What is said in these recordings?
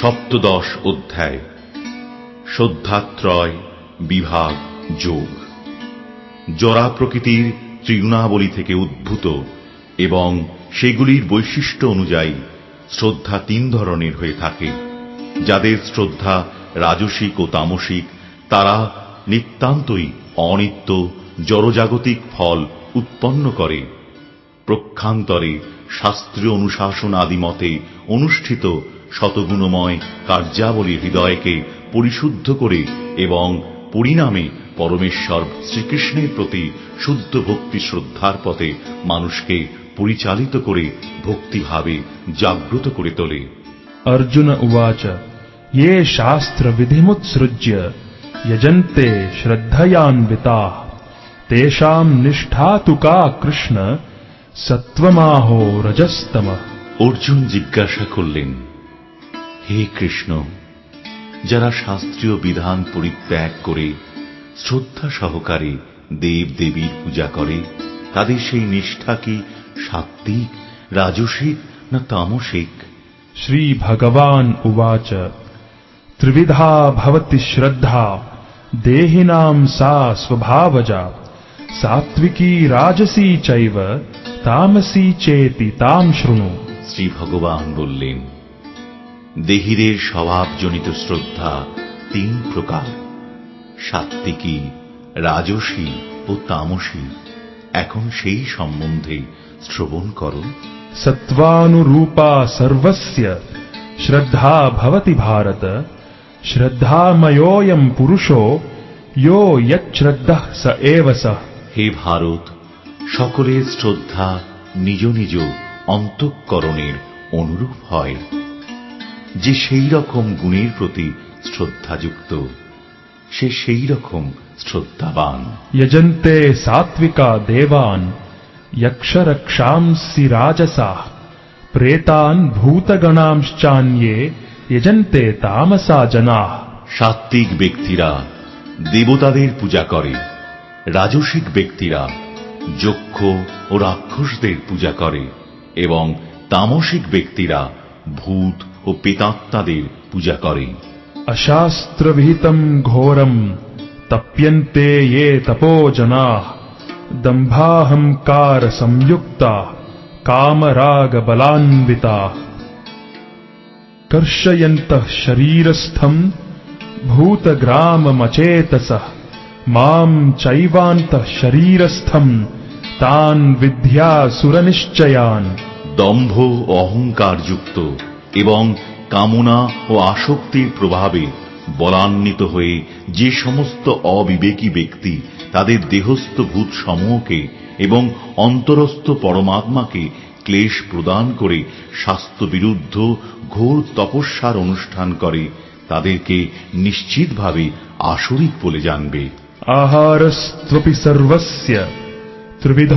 সপ্তদশ অধ্যায়, শ্রদ্ধাত্রয় বিভাগ যোগ। জরা প্রকৃতির ত্রিগুণাবলী থেকে উদ্ভূত এবং সেগুলির বৈশিষ্ট্য অনুযায়ী শ্রদ্ধা তিন ধরনের হয়ে থাকে, যাদের শ্রদ্ধা রাজসিক ও তামসিক, তারা নিতান্তই অনিত্য, জড়জাগতিক ফল উৎপন্ন করে। প্রক্ষান্তরে শাস্ত্রীয় অনুশাসন আদি মতে অনুষ্ঠিত শতগুণময় কার্যাবলী হৃদয়কে পরিশুদ্ধ করে এবং পরিণামে পরমেশ্বর শ্রীকৃষ্ণের প্রতি শুদ্ধ ভক্তি শ্রদ্ধার পথে মানুষকে পরিচালিত করে ভক্তিভাবে জাগ্রত করে তোলে अर्जुन उवाच ये शास्त्रविधिमुत्सृज्य यजन्ते श्रद्धयान्विताः तेषाम् निष्ठा तु का कृष्ण सत्त्वमाहो रजस्तमः অর্জুন জিজ্ঞাসা করলেন হে কৃষ্ণ যারা শাস্ত্রীয় বিধান পরিত্যাগ করে শ্রদ্ধা সহকারে দেব দেবীর পূজা করে তাদের সেই নিষ্ঠা কি সাত্ত্বিক রাজসিক না তামসিক? শ্রী ভগবান উবাচ। ত্রিবিধা ভবতি শ্রদ্ধা দেহিনাম সা স্বভাবজা সাত্বিকী রাজসী চৈব তামসী চেতি তাম শৃণু। শ্রী ভগবান বললেন দেহিরের স্বভাবজনিত শ্রদ্ধা তিন প্রকার। সাত্ত্বিকী রাজসী ও তামসী। এখন সেই সম্বন্ধে শ্রবণ করো। সত্ত্বানুরূপা সর্বস্য শ্রদ্ধা ভবতি ভারত। শ্রদ্ধাময়োয়ম পুরুষো ইয়ো ইয়চ্ছ্রদ্ধ স এব সহ হে ভারত সকলের শ্রদ্ধা নিজ নিজ অন্তঃকরণের অনুরূপ হয়। যে সেই রকম গুণের প্রতি শ্রদ্ধাযুক্ত সে সেই রকম শ্রদ্ধাবান यजन्ते सात्विका देवान् यक्षरक्षांसि राजसाः प्रेतान् भूतगणांश्चान्ये यजन्ते तामसा जनाः সাত্ত্বিক ব্যক্তিরা দেবতাদের পূজা করে রাজসিক ব্যক্তিরা যক্ষ ও রাক্ষসদের পূজা করে এবং তামসিক ব্যক্তিরা ভূত ও পেতাত্মাদের পূজা করে अशास्त्रविहितम् घोरम् तप्यन्ते ये तपो जनाः दम्भाहङ्कारसंयुक्ताः कामरागबलान्विताः कर्षयन्तः शरीरस्थम् भूतग्राममचेतसः माम् चैवान्तः शरीरस्थम् तान् विद्यासुरनिश्चयान् দম্ভ ও অহংকারযুক্ত এবং কামনা ও আসক্তির প্রভাবে বলান্বিত হয়ে যে সমস্ত অবিবেকী ব্যক্তি তাদের দেহস্থ ভূত সমূহকে এবং অন্তরস্থ পরমাত্মাকে ক্লেশ প্রদান করে স্বাস্থ্য বিরুদ্ধ ঘোর তপস্যার অনুষ্ঠান করে, তাদেরকে নিশ্চিতভাবে আসরিক বলে জানবে। আহারস্ত্বপি সর্বস্য, ত্রিবিধ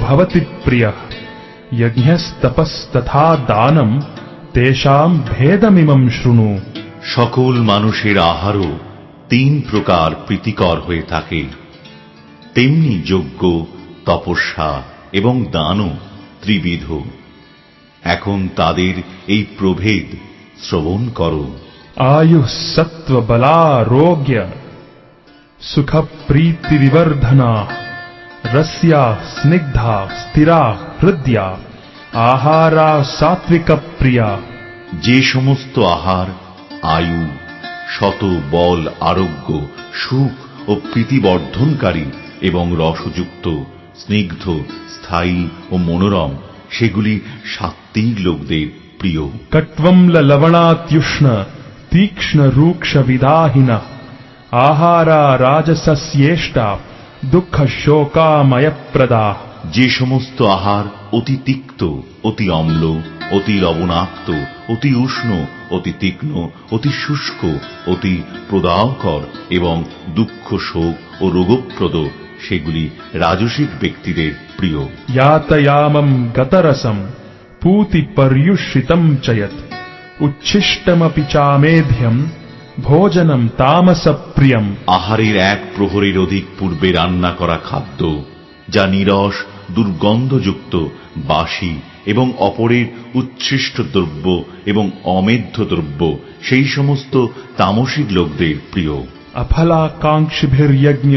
ভবতি প্রিয়, যজ্ঞস্তপস্তথা দানম তেষাম ভেদমিমম শুনু সকল মানুষের আহারও তিন প্রকার প্রীতিকর হয়ে থাকে। তেমনি যোগ্য তপস্যা এবং দানও ত্রিবিধ। এখন তাদের এই প্রভেদ শ্রবণ কর। আয়ু সত্ত্ব বলারোগ্য সুখ প্রীতিবিবর্ধনা। রস্যা স্নিগ্ধা স্থিরা হৃদয়া। আহারা সাত্বিক প্রিয়া। যে সমস্ত আহার আয়ু শত বল আরোগ্য সুখ ও প্রীতিবর্ধনকারী এবং রসযুক্ত স্নিগ্ধ স্থায়ী ও মনোরম সেগুলি সাত্বিক লোকদের প্রিয়। কট্বম্ল লবণাত্যুষ্ণ তীক্ষ্ণ রুক্ষ বিদাহীনা। আহারা রাজস্যেষ্টা দুঃখ শোকাময়প্রদা। যে সমস্ত আহার অতি তিক্ত অতি অম্ল অতি লবণাক্ত অতি উষ্ণ অতি তীক্ষ্ণ অতি শুষ্ক অতি প্রদাহকর এবং দুঃখ শোক ও রোগপ্রদ সেগুলি রাজসিক ব্যক্তিদের প্রিয়। ইয়াতয়ামম গতরসম পূতি পর্যুষিতম চয়ত। উচ্ছিষ্টমপি চামেধ্যম ভোজনম তামস তামসপ্রিয়ম। আহারের এক প্রহরের অধিক পূর্বে রান্না করা খাদ্য যা নিরস দুর্গন্ধযুক্ত বাসি এবং অপরের উচ্ছিষ্ট দ্রব্য এবং অমেধ্য দ্রব্য, সেই সমস্ত তামসিক লোকদের প্রিয়। অফলাকাঙ্ক্ষিভির্যজ্ঞ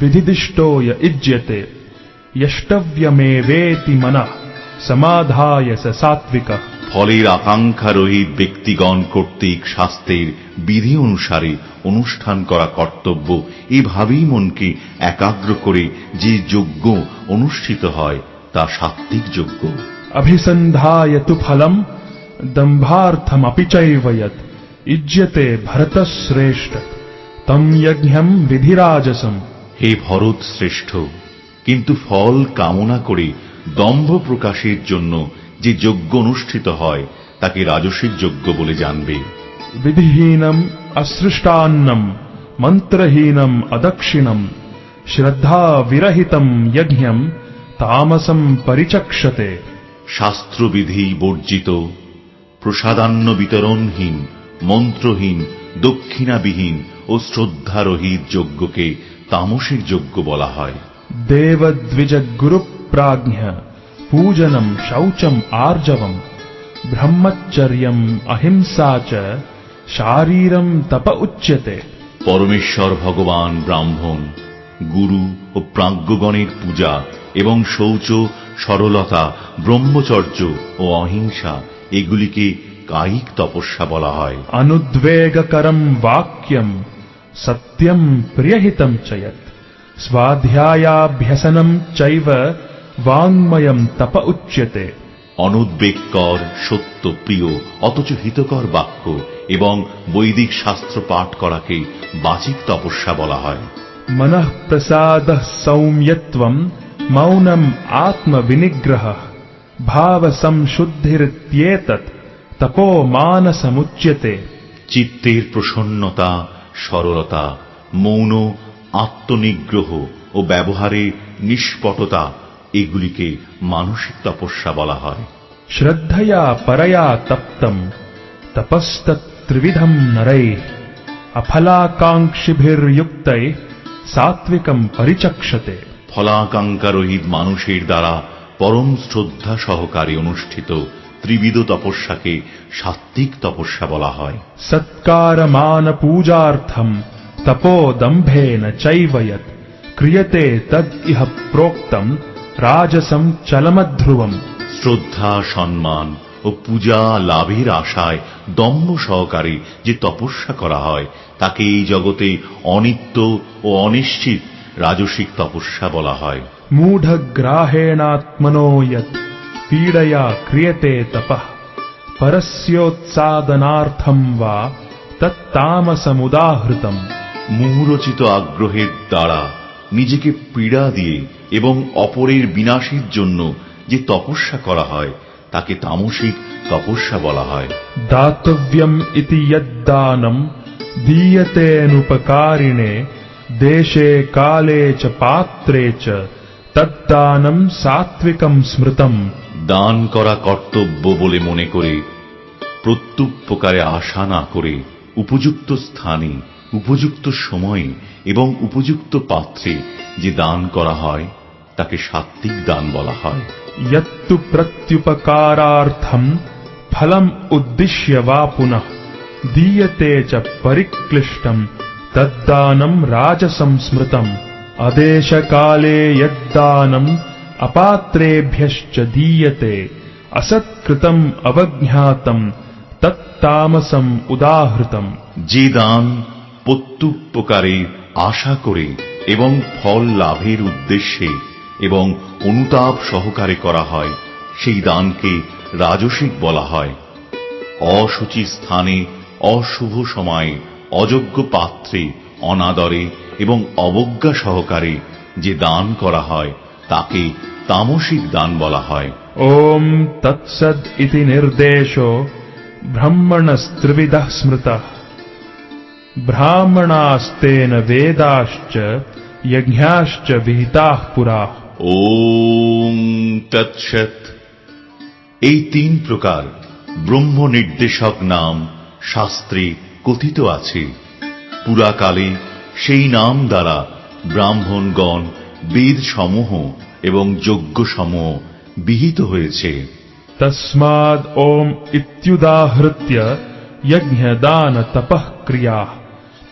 বিধিদিষ্ট ইজ্যতে ইষ্টব্যমেবেতি মনঃ, সমাধায় স সাত্বিকঃ ফলের আকাঙ্ক্ষা রহিত ব্যক্তিগণ কর্তৃক শাস্ত্রের বিধি অনুসারে অনুষ্ঠান করা কর্তব্য এভাবেই মনকে একাগ্র করে যে যজ্ঞ অনুষ্ঠিত হয় তা সাত্ত্বিক যজ্ঞ। অভিসন্ধায়তু ফলম দম্ভার্থম অপিচৈবয়ত ইজ্যতে ভরতশ্রেষ্ঠ তম যজ্ঞম বিধিরাজসম। হে ভরত শ্রেষ্ঠ কিন্তু ফল কামনা করে দম্ভ প্রকাশের জন্য যে যজ্ঞ অনুষ্ঠিত হয় তাকে রাজসিক যজ্ঞ বলে জানবে। বিধিহীনম অসৃষ্টান্নম মন্ত্রহীনম অদক্ষিণম শ্রদ্ধা বিরহিতম যজ্ঞম তামসম পরিচক্ষতে। শাস্ত্রবিধি বর্জিত প্রসাদান্ন বিতরণহীন মন্ত্রহীন দক্ষিণাবিহীন ও শ্রদ্ধারহিত যজ্ঞকে তামসিক যজ্ঞ বলা হয়। দেবদ্বিজ গুরু প্রাজ্ঞা पूजनम् शौचम् आर्जवम् ब्रह्मचर्यम् अहिंसा च शारीरम् तप उच्यते পরমেশ্বর ভগবান ব্রাহ্মণ গুরু ও প্রাজ্ঞগণের পূজা এবং শৌচ সরলতা ব্রহ্মচর্য ও অহিংসা এগুলিকে কায়িক তপস্যা বলা হয় अनुद्वेगकरम् वाक्यम् सत्यम् प्रियहितम् च यत् स्वाध्यायाभ्यसनम् বাংময়ম তপ উচ্যতে। অনুদ্বেগকর সত্যপ্রিয় অথচ হিতকর বাক্য এবং বৈদিক শাস্ত্র পাঠ করাকে বাচিক তপস্যা বলা হয়। মন প্রসাদ সৌম্যত্বম মৌনম আত্মবিনিগ্রহ ভাব সংশুদ্ধিরিত্যেতত তপো মানসমুচ্যতে। চিত্তের প্রসন্নতা সরলতা মৌন আত্মনিগ্রহ ও ব্যবহারে নিষ্পটতা এগুলিকে মানসিক তপস্যা বলা হয়। শ্রদ্ধয়া পরয়া তপ্তম তপস্ত ত্রিবিধম নরে অফলাকাঙ্ক্ষিভির্যুক্ত সাত্বিকম পরিচক্ষতে। ফলাকাঙ্ক্ষারহিত মানুষের দ্বারা পরম শ্রদ্ধা সহকারে অনুষ্ঠিত ত্রিবিধ তপস্যাকে সাত্ত্বিক তপস্যা বলা হয়। সৎকার মান পূজার্থম তপোদম্ভেন চৈবয়ত ক্রিয়তে তদ ইহ প্রোক্তম রাজসম চলমধ্রুবম। শ্রদ্ধা সম্মান ও পূজা লাভের আশায় দম্ভ সহকারে যে তপস্যা করা হয় তাকে এই জগতে অনিত্য ও অনিশ্চিত রাজসিক তপস্যা বলা হয়। মূঢ় গ্রাহেণাত্মনো পীড়য়া ক্রিয়তে তপঃ। পরস্যোৎসাদনার্থম বা তত্তামসমুদাহৃতম মুহুরচিত আগ্রহের দ্বারা নিজেকে পীড়া দিয়ে এবং অপরের বিনাশের জন্য যে তপস্যা করা হয় তাকে তামসিক তপস্যা বলা হয়। দাতব্যম ইতি দানম দীয়তে অনুপকারিণে দেশে কালে চ পাত্রে চ তদ্দানম সাত্বিকম স্মৃতম। দান করা কর্তব্য বলে মনে করে প্রত্যুপকারে আশা না করে উপযুক্ত স্থানে উপযুক্ত সময়ে এবং উপযুক্ত পাত্রে যে দান করা হয় তাকে সাত্ত্বিক দান বলা হয়। ইয়ত্তু প্রত্যুপকারার্থম ফলম উদ্দেশ্য বা পুনঃ দীয়তে চ পরিক্লিষ্টম তদ্দানম রাজসংস্মৃতম আদেশকালে যদ্দানম অপাত্রেভ্যশ্চ দীয়তে অসৎকৃতম অবজ্ঞাতম তত্তামসম উদাহৃতম যে দান প্রত্যুপকারে আশা করে এবং ফল লাভের উদ্দেশ্যে এবং অনুতাপ সহকারে করা হয়, সেই দানকে রাজসিক বলা হয়। অশুচি স্থানে, অশুভ সময়ে, অযোগ্য পাত্রে, অনাদরে এবং অবজ্ঞা সহকারে যে দান করা হয়, তাকে তামসিক দান বলা হয়। ওম তৎসদ ইতি নির্দেশ, ব্রহ্মণস্ত্রিবিদ স্মৃতা। ब्राह्मणास्तेन वेदाश्च यज्ञाश्च विहिताः पुरा ওম তৎসৎ এই তিন প্রকার ব্রহ্ম নির্দেশক নাম শাস্ত্রে কথিত আছে পুরাকালে সেই নাম দ্বারা ব্রাহ্মণগণ বেদ সমূহ এবং যজ্ঞ সম বিহিত হয়েছে तस्माद् ॐ इत्युदाहृत्य यज्ञदानतपः क्रियाः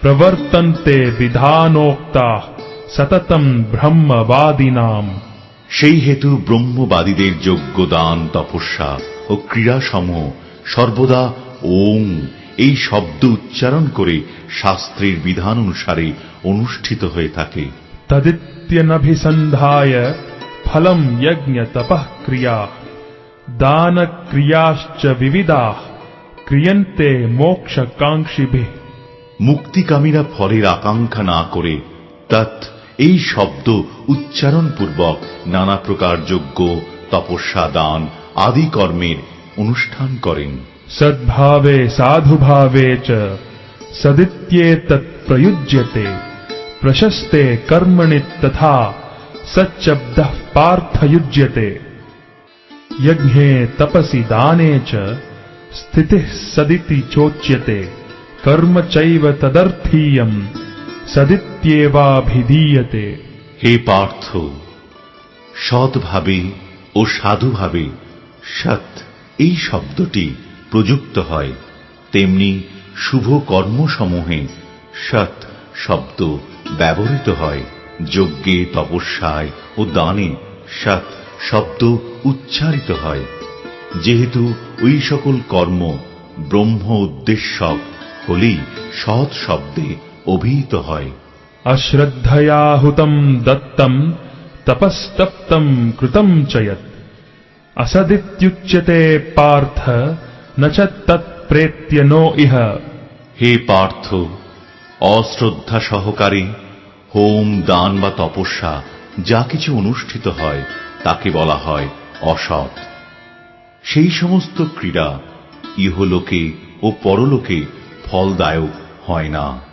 প্রবর্তন্তে বিধানোক্তা সততম ব্রহ্মবাদিনাম সেই হেতু ব্রহ্মবাদীদের যোগ্যদান তপস্যা ও ক্রীড়াসমূহ সর্বদা ওং এই শব্দ উচ্চারণ করে শাস্ত্রের বিধান অনুসারে অনুষ্ঠিত হয়ে থাকে। তদিত্যনভিসন্ধায় ফলম যজ্ঞ তপ ক্রিয়া দান ক্রিয়াশ্চ বিবিধা ক্রিয়ন্তে মোক্ষ কাঙ্ক্ষিভিহ মুক্তিকামীরা ফলের আকাঙ্ক্ষা না করে তৎ এই শব্দ উচ্চারণ পূর্বক নানা প্রকার যজ্ঞ তপস্যা দান আদি কর্মের অনুষ্ঠান করেন सद्भावे साधुभावे च सदित्येतत् प्रयुज्यते प्रशस्ते कर्मणि तथा सच्चब्दः पार्थयुज्यते यज्ञे तपसि दाने च स्थितिः सदिति चोच्यते কর্ম চৈব তদর্থীয়ম সদিত্যেবাভিধীয়তে হে পার্থ, সৎভাবে ও সাধুভাবে, সৎ, এই শব্দটি প্রযুক্ত হয়। তেমনি শুভ কর্মসমূহে সৎ শব্দ ব্যবহৃত হয়। যজ্ঞে, তপস্যায় ও দানে সৎ শব্দ উচ্চারিত হয়। যেহেতু ওই সকল কর্ম ব্রহ্ম উদ্দেশ্যক হলেই সৎ শব্দে অভিহিত হয়। অশ্রদ্ধয়াহুতম দত্তম তপস্তপ্তম কৃতম চয়ত অসদিত্যুচ্যতে পার্থ ন চ নো ইহ। হে পার্থ অশ্রদ্ধা সহকারে হোম দান বা তপস্যা যা কিছু অনুষ্ঠিত হয় তাকে বলা হয় অসৎ। সেই সমস্ত ক্রীড়া ইহলোকে ও পরলোকে ফলদায়ক হয় না।